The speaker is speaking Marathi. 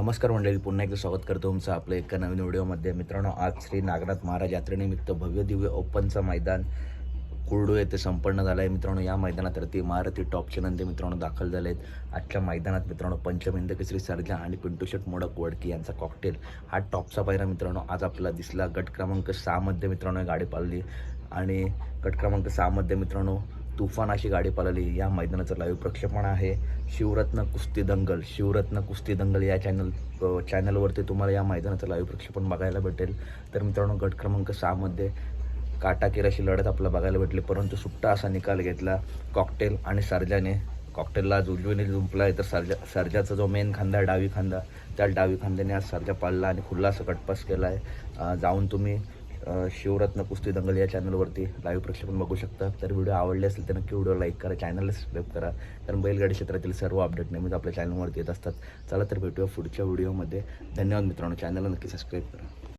नमस्कार मंडळी पुन्हा एकदा स्वागत करतो तुमचं आपलं एका नवीन व्हिडिओमध्ये. मित्रांनो आज श्री नागनाथ महाराज यात्रेनिमित्त भव्य दिव्य ओपनचं मैदान कुर्डू येथे संपन्न झालं आहे मित्रांनो या मैदानात रती महारथी टॉपचे नंदी मित्रांनो दाखल झाले आहेत आजच्या मैदानात मित्रांनो पंचमिंद केसरी सर्जा आणि पिंटूशेट मोडक वडकी यांचा कॉकटेल हा टॉपचा पायरा मित्रांनो आज आपला दिसला. गट क्रमांक सहामध्ये मित्रांनो गाडी पाळली आणि गट क्रमांक सहामध्ये मित्रांनो तुफान अशी गाडी पळाली. या मैदानाचं लाईव्ह प्रक्षेपण आहे. शिवरत्न कुस्ती दंगल. शिवरत्न कुस्ती दंगल या चॅनल चॅनलवरती तुम्हाला या मैदानाचं लाईव्ह प्रक्षेपण बघायला भेटेल. तर मित्रांनो गट क्रमांक सहामध्ये काटाकीर अशी लढत आपल्याला बघायला भेटली. परंतु सुट्टा असा निकाल घेतला कॉकटेल आणि सर्जाने. कॉकटेलला आज उजवीने जुंपला आहे. तर सर्जा सर्जाचा जो मेन खांदा डावी खांदा त्या डावी खांद्याने आज सर्जा पाळला आणि खुल्ला असा कटपास केला आहे. जाऊन तुम्ही शिवरत्न कुस्ती दंगल या चॅनलवरती लाईव्ह प्रक्षेपण बघू शकता. तर व्हिडिओ आवडले असेल तर नक्की व्हिडिओ लाईक करा चॅनलला सबस्क्राईब करा. कारण बैलगाडी क्षेत्रातील सर्व अपडेट नेहमीच आपल्या चॅनलवरती येत असतात. चला तर भेटूया पुढच्या व्हिडिओमध्ये धन्यवाद मित्रांनो. चॅनलला नक्की सबस्क्राईब करा.